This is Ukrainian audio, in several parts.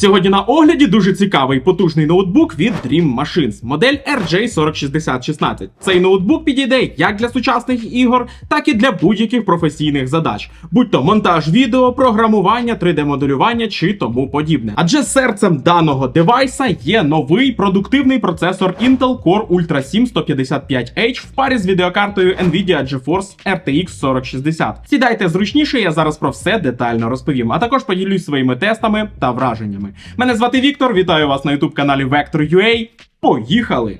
Сьогодні на огляді дуже цікавий потужний ноутбук від Dream Machines, модель RJ406016. Цей ноутбук підійде як для сучасних ігор, так і для будь-яких професійних задач, будь то монтаж відео, програмування, 3D-моделювання чи тому подібне. Адже серцем даного девайса є новий продуктивний процесор Intel Core Ultra 7 155H в парі з відеокартою Nvidia GeForce RTX 4060. Сідайте зручніше, я зараз про все детально розповім, а також поділюсь своїми тестами та враженнями. Мене звати Віктор, вітаю вас на youtube каналі Vector.ua. Поїхали!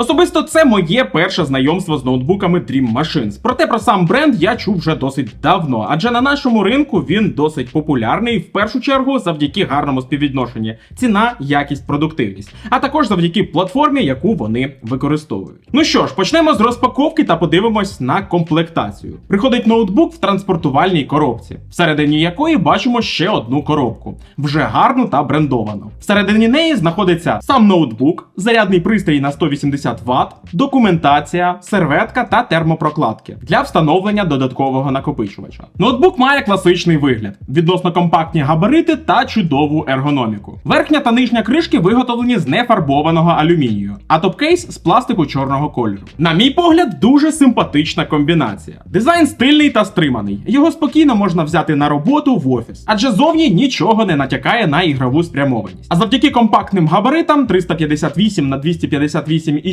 Особисто це моє перше знайомство з ноутбуками Dream Machines. Проте про сам бренд я чув вже досить давно, адже на нашому ринку він досить популярний, в першу чергу завдяки гарному співвідношенні ціна, якість, продуктивність, а також завдяки платформі, яку вони використовують. Ну що ж, почнемо з розпаковки та подивимось на комплектацію. Приходить ноутбук в транспортувальній коробці, всередині якої бачимо ще одну коробку, вже гарну та брендовану. Всередині неї знаходиться сам ноутбук, зарядний пристрій на 180 Вт, документація, серветка та термопрокладки для встановлення додаткового накопичувача. Ноутбук має класичний вигляд, відносно компактні габарити та чудову ергономіку. Верхня та нижня кришки виготовлені з нефарбованого алюмінію, а топкейс з пластику чорного кольору. На мій погляд, дуже симпатична комбінація. Дизайн стильний та стриманий. Його спокійно можна взяти на роботу в офіс, адже зовні нічого не натякає на ігрову спрямованість. А завдяки компактним габаритам 358 на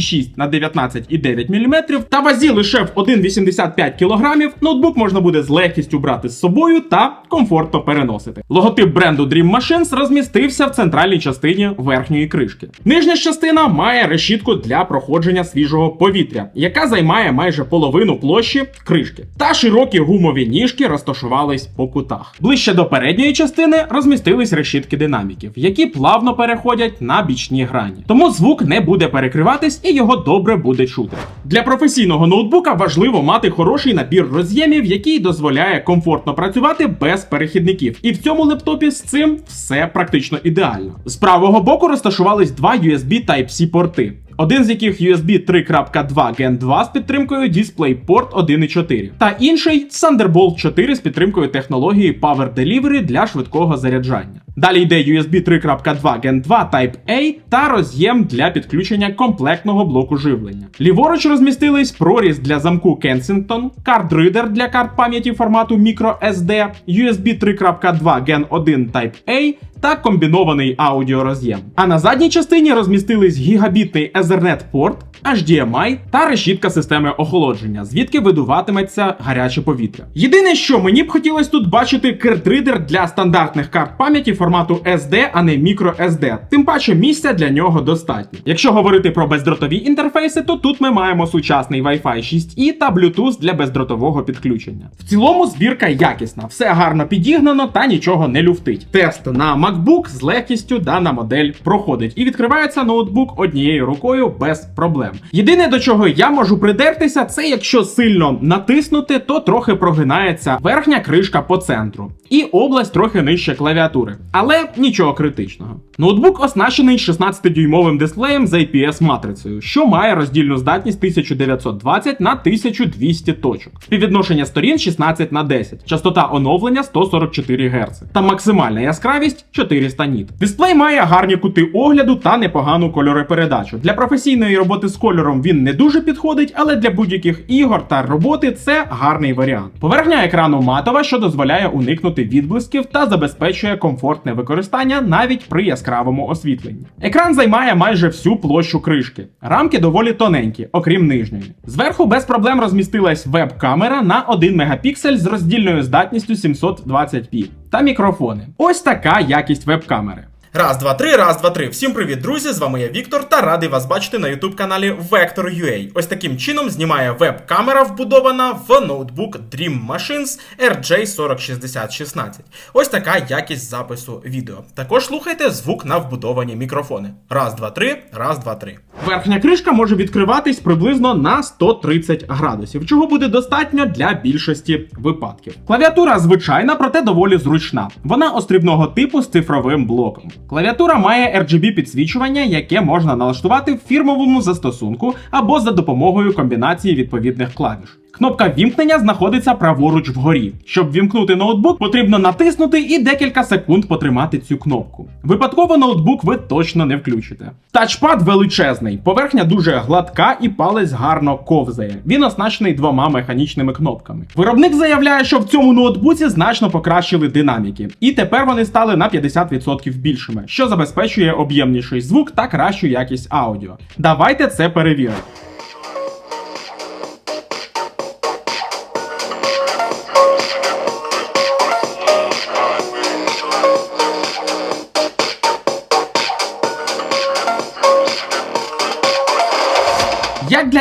258,6 на 19,9 мм та вазі лише в 1,85 кг, ноутбук можна буде з легкістю брати з собою та комфортно переносити. Логотип бренду Dream Machines розмістився в центральній частині верхньої кришки. Нижня частина має решітку для проходження свіжого повітря, яка займає майже половину площі кришки. Та широкі гумові ніжки розташувались по кутах. Ближче до передньої частини розмістились решітки динаміків, які плавно переходять на бічні грані. Тому звук не буде перекриватись і його добре буде чути. Для професійного ноутбука важливо мати хороший набір роз'ємів, який дозволяє комфортно працювати без перехідників. І в цьому лептопі з цим все практично ідеально. З правого боку розташувались два USB Type-C порти. Один з яких USB 3.2 Gen 2 з підтримкою DisplayPort 1.4, та інший Thunderbolt 4 з підтримкою технології Power Delivery для швидкого заряджання. Далі йде USB 3.2 Gen 2 Type A та роз'єм для підключення комплектного блоку живлення. Ліворуч розмістились проріз для замку Kensington, карт-ридер для карт пам'яті формату microSD, USB 3.2 Gen 1 Type A та комбінований аудіороз'єм. А на задній частині розмістились гігабітний Ethernet порт, HDMI та решітка системи охолодження, звідки видуватиметься гаряче повітря. Єдине, що мені б хотілося тут бачити картридер для стандартних карт пам'яті формату SD, а не microSD. Тим паче місця для нього достатньо. Якщо говорити про бездротові інтерфейси, то тут ми маємо сучасний Wi-Fi 6E та Bluetooth для бездротового підключення. В цілому збірка якісна, все гарно підігнано та нічого не люфтить. Тест на MacBook з легкістю дана модель проходить і відкривається ноутбук однією рукою без проблем. Єдине до чого я можу придертися, це якщо сильно натиснути, то трохи прогинається верхня кришка по центру. І область трохи нижче клавіатури, але нічого критичного. Ноутбук оснащений 16-дюймовим дисплеєм з IPS-матрицею, що має роздільну здатність 1920 на 1200 точок. Співвідношення сторін 16 на 10, частота оновлення 144 Гц та максимальна яскравість 400 ніт. Дисплей має гарні кути огляду та непогану кольоропередачу. Для професійної роботи з кольором він не дуже підходить, але для будь-яких ігор та роботи це гарний варіант. Поверхня екрану матова, що дозволяє уникнути відблисків та забезпечує комфортне використання навіть при яскравому освітленні. Екран займає майже всю площу кришки. Рамки доволі тоненькі, окрім нижньої. Зверху без проблем розмістилась веб-камера на 1 мегапіксель з роздільною здатністю 720p та мікрофони. Ось така якість веб-камери. Раз, два, три, раз, два, три. Всім привіт, друзі! З вами я Віктор та радий вас бачити на youtube каналі Vector.ua. Ось таким чином знімає веб-камера, вбудована в ноутбук Dream Machines RJ406016. Ось така якість запису відео. Також слухайте звук на вбудовані мікрофони. Раз, два, три, раз, два, три. Верхня кришка може відкриватись приблизно на 130 градусів, чого буде достатньо для більшості випадків. Клавіатура звичайна, проте доволі зручна. Вона острібного типу з цифровим блоком. Клавіатура має RGB підсвічування, яке можна налаштувати в фірмовому застосунку або за допомогою комбінації відповідних клавіш. Кнопка вімкнення знаходиться праворуч вгорі. Щоб вімкнути ноутбук, потрібно натиснути і декілька секунд потримати цю кнопку. Випадково ноутбук ви точно не включите. Тачпад величезний, поверхня дуже гладка і палець гарно ковзає. Він оснащений двома механічними кнопками. Виробник заявляє, що в цьому ноутбуці значно покращили динаміки, і тепер вони стали на 50% більшими, що забезпечує об'ємніший звук та кращу якість аудіо. Давайте це перевіримо.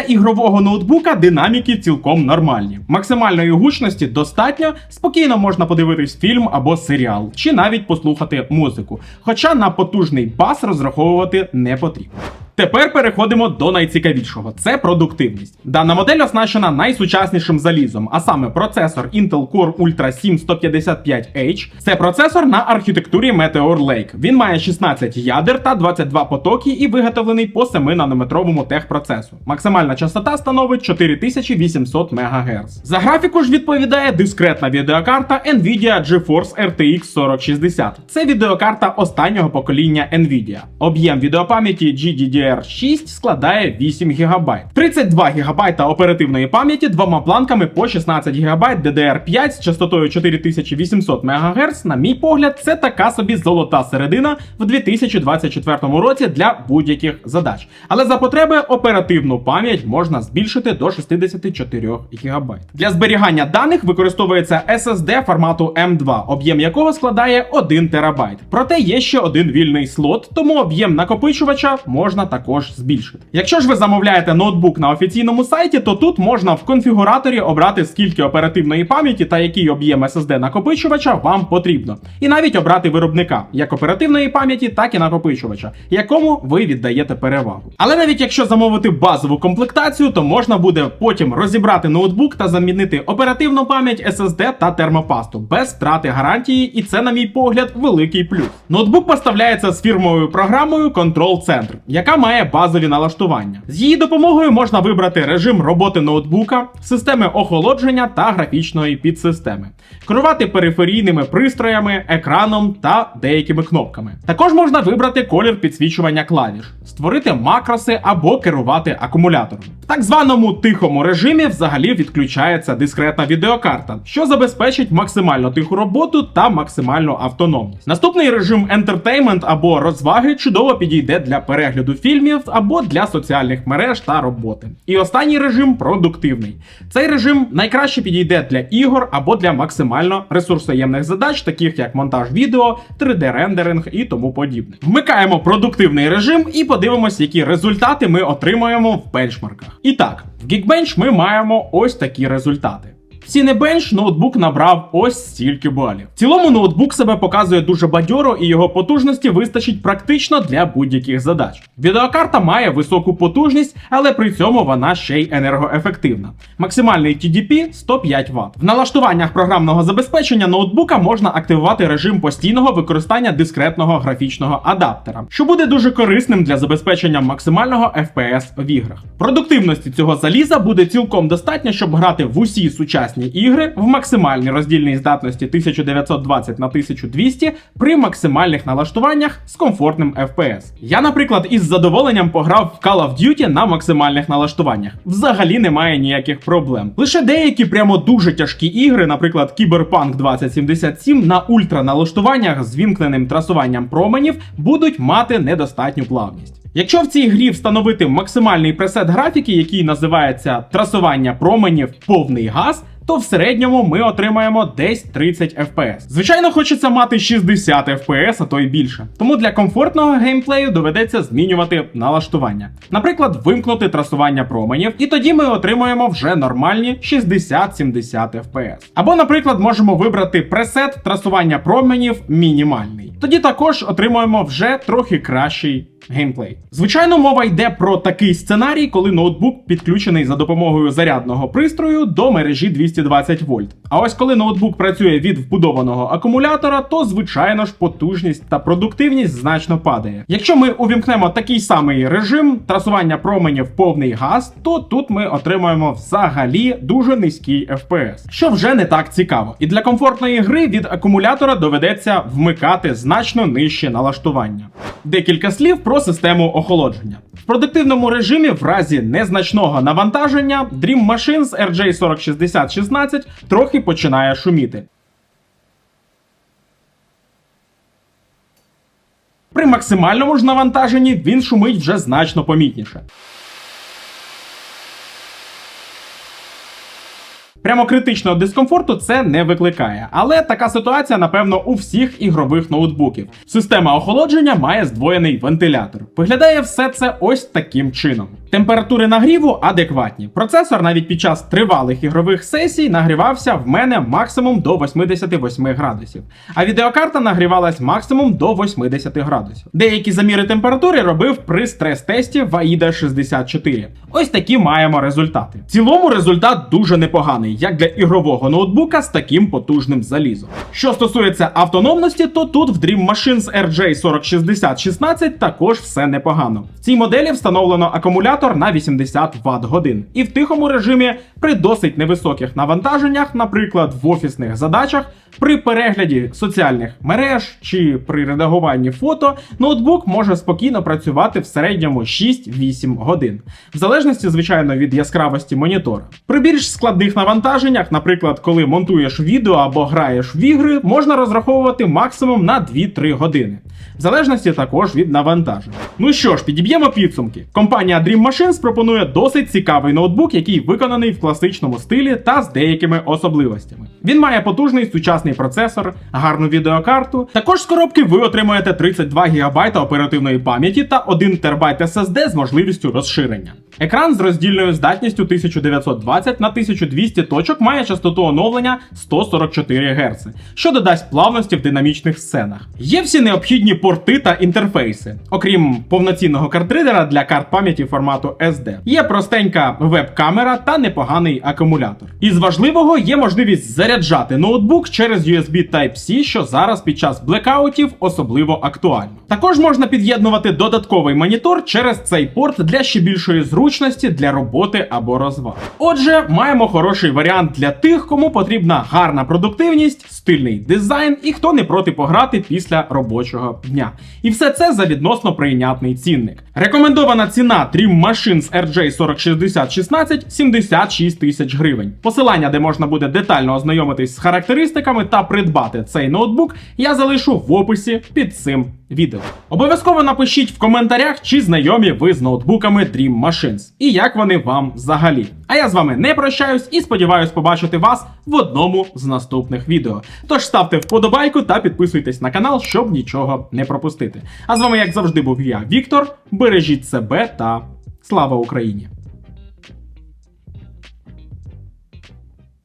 Ігрового ноутбука, динаміки цілком нормальні. Максимальної гучності достатньо, спокійно можна подивитись фільм або серіал, чи навіть послухати музику. Хоча на потужний бас розраховувати не потрібно. Тепер переходимо до найцікавішого: це продуктивність. Дана модель оснащена найсучаснішим залізом, а саме процесор Intel Core Ultra 7 155H. Це процесор на архітектурі Meteor Lake. Він має 16 ядер та 22 потоки і виготовлений по 7 нанометровому техпроцесу. Максимальна частота становить 4800 МГц. За графіку ж відповідає дискретна відеокарта Nvidia GeForce RTX 4060. Це відеокарта останнього покоління Nvidia. Об'єм відеопам'яті GDDR 6 складає 8 ГБ. 32 ГБ оперативної пам'яті двома планками по 16 ГБ DDR5 з частотою 4800 МГц, на мій погляд, це така собі золота середина в 2024 році для будь-яких задач. Але за потреби оперативну пам'ять можна збільшити до 64 ГБ. Для зберігання даних використовується SSD формату M2, об'єм якого складає 1 ТБ. Проте є ще один вільний слот, тому об'єм накопичувача можна також збільшити. Якщо ж ви замовляєте ноутбук на офіційному сайті, то тут можна в конфігураторі обрати скільки оперативної пам'яті та який об'єм SSD накопичувача вам потрібно. І навіть обрати виробника як оперативної пам'яті, так і накопичувача, якому ви віддаєте перевагу. Але навіть якщо замовити базову комплектацію, то можна буде потім розібрати ноутбук та замінити оперативну пам'ять, SSD та термопасту без втрати гарантії, і це, на мій погляд, великий плюс. Ноутбук поставляється з фірмовою програмою Control Center, яка має базові налаштування. З її допомогою можна вибрати режим роботи ноутбука, системи охолодження та графічної підсистеми, керувати периферійними пристроями, екраном та деякими кнопками. Також можна вибрати колір підсвічування клавіш, створити макроси або керувати акумулятором. В так званому тихому режимі взагалі відключається дискретна відеокарта, що забезпечить максимально тиху роботу та максимальну автономність. Наступний режим Entertainment або розваги чудово підійде для перегляду фільмів або для соціальних мереж та роботи. І останній режим продуктивний. Цей режим найкраще підійде для ігор або для максимально ресурсоємних задач, таких як монтаж відео, 3D-рендеринг і тому подібне. Вмикаємо продуктивний режим і подивимось, які результати ми отримаємо в бенчмарках. І так, в Geekbench ми маємо ось такі результати. Cinebench ноутбук набрав ось стільки балів. В цілому ноутбук себе показує дуже бадьоро і його потужності вистачить практично для будь-яких задач. Відеокарта має високу потужність, але при цьому вона ще й енергоефективна. Максимальний TDP 105 Вт. В налаштуваннях програмного забезпечення ноутбука можна активувати режим постійного використання дискретного графічного адаптера, що буде дуже корисним для забезпечення максимального FPS в іграх. Продуктивності цього заліза буде цілком достатньо, щоб грати в усі сучасні ігри в максимальній роздільній здатності 1920 на 1200 при максимальних налаштуваннях з комфортним FPS. Я, наприклад, із задоволенням пограв в Call of Duty на максимальних налаштуваннях. Взагалі немає ніяких проблем. Лише деякі прямо дуже тяжкі ігри, наприклад, Cyberpunk 2077 на ультраналаштуваннях з вімкненим трасуванням променів, будуть мати недостатню плавність. Якщо в цій грі встановити максимальний пресет графіки, який називається трасування променів повний газ, то в середньому ми отримаємо десь 30 FPS. Звичайно, хочеться мати 60 FPS, а то й більше. Тому для комфортного геймплею доведеться змінювати налаштування. Наприклад, вимкнути трасування променів, і тоді ми отримуємо вже нормальні 60-70 FPS. Або, наприклад, можемо вибрати пресет трасування променів мінімальний. Тоді також отримуємо вже трохи кращий геймплей. Звичайно, мова йде про такий сценарій, коли ноутбук підключений за допомогою зарядного пристрою до мережі 220 вольт. А ось коли ноутбук працює від вбудованого акумулятора, то звичайно ж потужність та продуктивність значно падає. Якщо ми увімкнемо такий самий режим трасування променів повний газ, то тут ми отримаємо взагалі дуже низький FPS, що вже не так цікаво. І для комфортної гри від акумулятора доведеться вмикати значно нижче налаштування. Декілька слів про систему охолодження. В продуктивному режимі в разі незначного навантаження Dream Machines RJ406016 трохи починає шуміти. При максимальному ж навантаженні він шумить вже значно помітніше. Прямо критичного дискомфорту це не викликає, але така ситуація, напевно, у всіх ігрових ноутбуків. Система охолодження має здвоєний вентилятор. Виглядає все це ось таким чином. Температури нагріву адекватні. Процесор навіть під час тривалих ігрових сесій нагрівався в мене максимум до 88 градусів, а відеокарта нагрівалась максимум до 80 градусів. Деякі заміри температури робив при стрес-тесті в AIDA 64. Ось такі маємо результати. В цілому результат дуже непоганий, як для ігрового ноутбука з таким потужним залізом. Що стосується автономності, то тут в Dream Machines RJ406016 також все непогано. В цій моделі встановлено акумулятор на 80 Вт годин. І в тихому режимі при досить невисоких навантаженнях, наприклад, в офісних задачах, при перегляді соціальних мереж чи при редагуванні фото, ноутбук може спокійно працювати в середньому 6-8 годин, в залежності, звичайно, від яскравості монітора. При більш складних навантаженнях, наприклад, коли монтуєш відео або граєш в ігри, можна розраховувати максимум на 2-3 години, в залежності також від навантаження. Ну що ж, підіб'ємо підсумки. Компанія Dream Machines пропонує досить цікавий ноутбук, який виконаний в класичному стилі та з деякими особливостями. Він має потужний сучасний процесор, гарну відеокарту. Також з коробки ви отримаєте 32 ГБ оперативної пам'яті та 1 ТБ SSD з можливістю розширення. Екран з роздільною здатністю 1920 на 1200 точок має частоту оновлення 144 Гц, що додасть плавності в динамічних сценах. Є всі необхідні порти та інтерфейси, окрім повноцінного картридера для карт пам'яті формату SD. Є простенька веб-камера та непоганий акумулятор. Із важливого є можливість заряджати ноутбук через USB Type-C, що зараз під час блекаутів особливо актуально. Також можна під'єднувати додатковий монітор через цей порт для ще більшої зручності для роботи або розваг. Отже, маємо хороший варіант для тих, кому потрібна гарна продуктивність, стильний дизайн і хто не проти пограти після робочого дня. І все це за відносно прийнятний цінник. Рекомендована ціна Dream Machines RJ406016 76 тисяч гривень. Посилання, де можна буде детально ознайомитись з характеристиками та придбати цей ноутбук, я залишу в описі під цим відео. Обов'язково напишіть в коментарях, чи знайомі ви з ноутбуками Dream Machines і як вони вам взагалі. А я з вами не прощаюсь і сподіваюсь побачити вас в одному з наступних відео. Тож ставте вподобайку та підписуйтесь на канал, щоб нічого не пропустити. А з вами, як завжди, був я, Віктор. Бережіть себе та слава Україні!